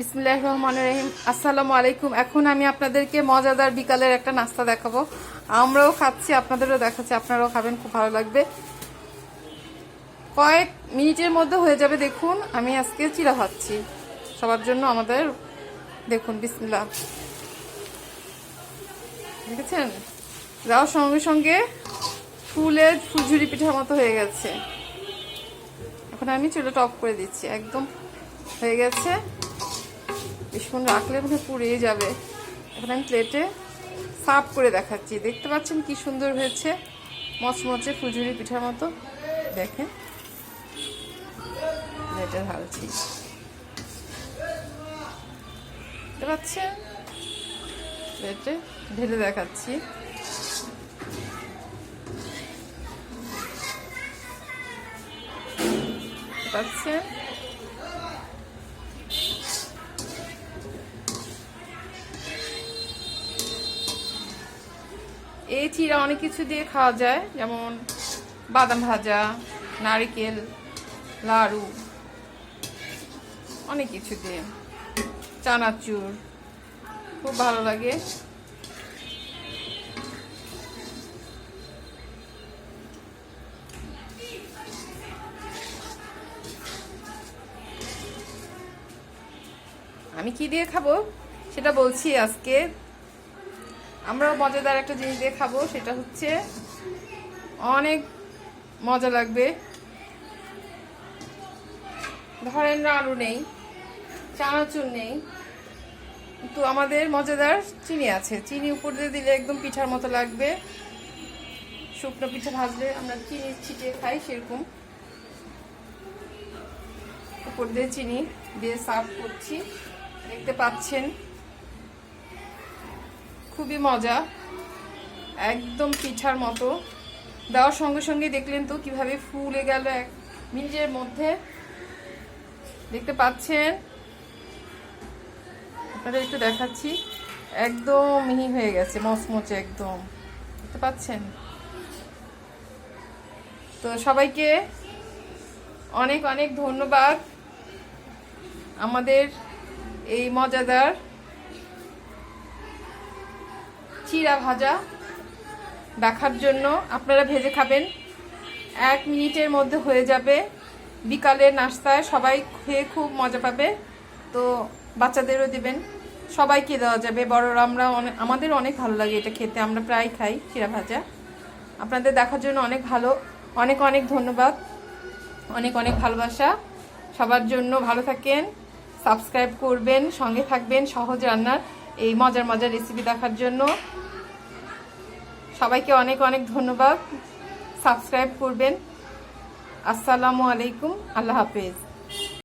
বিসমিল্লাহ রহমান রহিম আসসালামু আলাইকুম। এখন আমি আপনাদেরকে মজাদার বিকালের একটা নাস্তা দেখাবো। আমরাও খাচ্ছি, আপনাদেরও দেখাচ্ছি, আপনারাও খাবেন, খুব ভালো লাগবে। কয়েক মিনিটের মধ্যে হয়ে যাবে, দেখুন, আমি আজকে চিরা খাচ্ছি সবার জন্য আমাদের, দেখুন, বিসমিল্লাহ। দেখেছেন? যাওয়ার সঙ্গে সঙ্গে ফুলের ফুলঝুরি পিঠার মতো হয়ে গেছে। এখন আমি চুলোটা অফ করে দিচ্ছি। একদম হয়ে গেছে। বেশিক্ষণ রাখলে মনে পুড়িয়ে যাবে। এখন আমি প্লেটে সাফ করে দেখাচ্ছি। দেখতে পাচ্ছেন কি সুন্দর হয়েছে? মচমচে ফুলঝুরি পিঠার মতো। দেখেন। প্লেটে ঢালছি দেখতে পাচ্ছেন? প্লেটে ঢেলে দেখাচ্ছি। পাচ্ছেন? এই চিরা অনেক কিছু দিয়ে খাওয়া যায়, যেমন বাদাম ভাজা, নারিকেল, লাড়ু, অনেক কিছু দিয়ে। চানাচুর, খুব ভালো লাগে। আমি কি দিয়ে খাব? সেটা বলছি আজকে। আমরাও মজাদার একটা জিনিস দিয়ে খাব, সেটা হচ্ছে অনেক মজা লাগবে। ধরেন আলু নেই, চানাচুর নেই, কিন্তু আমাদের মজাদার চিনি আছে। চিনি উপর দিয়ে দিলে একদম পিঠার মতো লাগবে। শুকনো পিঠা ভাজলে আমরা চিনি ছিটিয়ে খাই সেরকম। উপর দিয়ে চিনি দিয়ে সার্ভ করছি। দেখতে পাচ্ছেন। খুবই মজা। একদম পিঠার মতো। দেওয়ার সঙ্গে সঙ্গে দেখলেন তো কীভাবে ফুলে গেল এক মিনিটের মধ্যে। দেখতে পাচ্ছেন? আপনাদের একটু দেখাচ্ছি। একদম মিহি হয়ে গেছে, মচমচে একদম। দেখতে পাচ্ছেন? তো সবাইকে অনেক অনেক ধন্যবাদ। আমাদের এই মজাদার চিরা ভাজা দেখার জন্য আপনারা ভেজে খাবেন। এক মিনিটের মধ্যে হয়ে যাবে। বিকালের নাস্তায় সবাই খেয়ে খুব মজা পাবে। তো বাচ্চাদেরও দিবেন। সবাইকে দেওয়া যাবে। বড়রা আমরা অনেক আমাদের অনেক ভালো লাগে এটা খেতে। আমরা প্রায় খাই চিরা ভাজা। আপনাদের দেখার জন্য অনেক ভালো, অনেক অনেক ধন্যবাদ। অনেক অনেক ভালোবাসা। সবার জন্য ভালো থাকেন। সাবস্ক্রাইব করবেন, সঙ্গে থাকবেন সহজ রান্নার এই মজার মজার রেসিপি দেখার জন্য। সবাইকে অনেক অনেক ধন্যবাদ। সাবস্ক্রাইব করবেন। আসসালামু আলাইকুম। আল্লাহ হাফেজ।